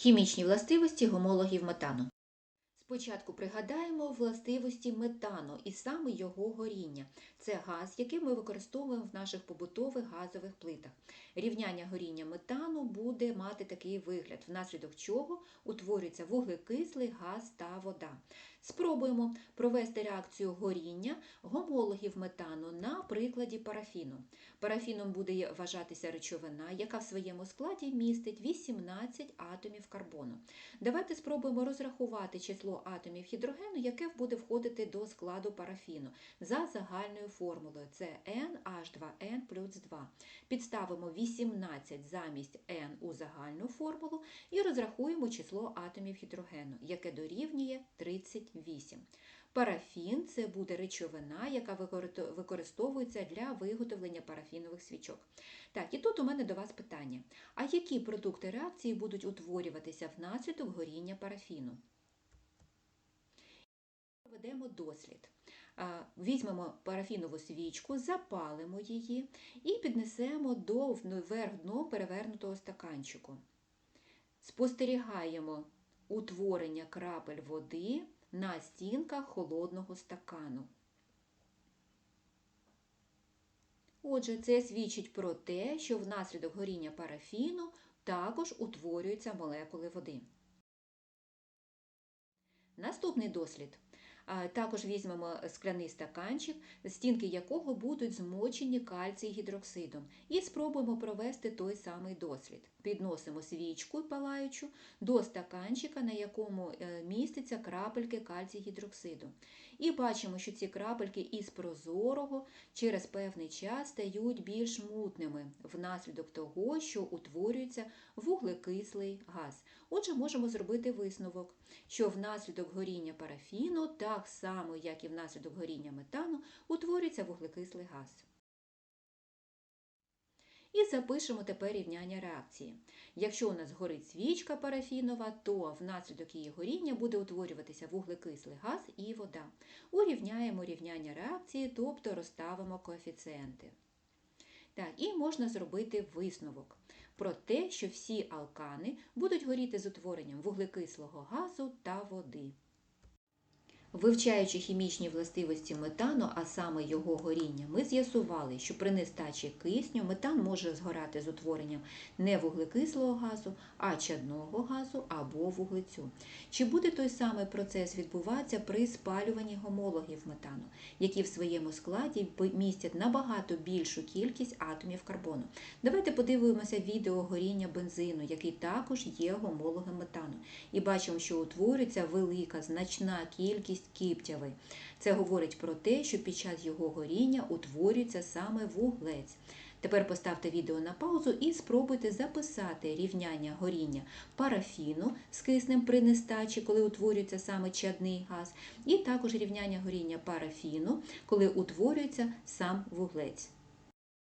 Хімічні властивості гомологів метану. Спочатку пригадаємо властивості метану і саме його горіння. Це газ, який ми використовуємо в наших побутових газових плитах. Рівняння горіння метану буде мати такий вигляд, внаслідок чого утворюється вуглекислий газ та вода. Спробуємо провести реакцію горіння гомологів метану на прикладі парафіну. Парафіном буде вважатися речовина, яка в своєму складі містить 18 атомів карбону. Давайте спробуємо розрахувати число атомів гідрогену, яке буде входити до складу парафіну за загальною формулою. Це NH2N плюс 2. Підставимо 18 замість N у загальну формулу і розрахуємо число атомів гідрогену, яке дорівнює 38. Парафін це буде речовина, яка використовується для виготовлення парафінових свічок. Так, і тут у мене до вас питання: а які продукти реакції будуть утворюватися внаслідок горіння парафіну? Проведемо дослід. Візьмемо парафінову свічку, запалимо її і піднесемо до вверх дно перевернутого стаканчику. Спостерігаємо утворення крапель води на стінках холодного стакану. Отже, це свідчить про те, що внаслідок горіння парафіну також утворюються молекули води. Наступний дослід. Також візьмемо скляний стаканчик, стінки якого будуть змочені кальцій гідроксидом, і спробуємо провести той самий дослід. Підносимо свічку палаючу до стаканчика, на якому е, міститься крапельки кальцій гідроксиду. І бачимо, що ці крапельки із прозорого через певний час стають більш мутними внаслідок того, що утворюється вуглекислий газ. Отже, можемо зробити висновок, що внаслідок горіння парафіну, так само, як і внаслідок горіння метану, утворюється вуглекислий газ. І запишемо тепер рівняння реакції. Якщо у нас горить свічка парафінова, то внаслідок її горіння буде утворюватися вуглекислий газ і вода. Урівняємо рівняння реакції, тобто розставимо коефіцієнти. Так, І можна зробити висновок про те, що всі алкани будуть горіти з утворенням вуглекислого газу та води. Вивчаючи хімічні властивості метану, а саме його горіння, ми з'ясували, що при нестачі кисню метан може згорати з утворенням не вуглекислого газу, а чадного газу або вуглецю. Чи буде той самий процес відбуватися при спалюванні гомологів метану, які в своєму складі містять набагато більшу кількість атомів карбону? Давайте подивимося відео горіння бензину, який також є гомологом метану. І бачимо, що утворюється велика значна кількість кількість кіптяви. Це говорить про те, що під час його горіння утворюється саме вуглець. Тепер поставте відео на паузу і спробуйте записати рівняння горіння парафіну з киснем при нестачі, коли утворюється саме чадний газ, і також рівняння горіння парафіну, коли утворюється сам вуглець.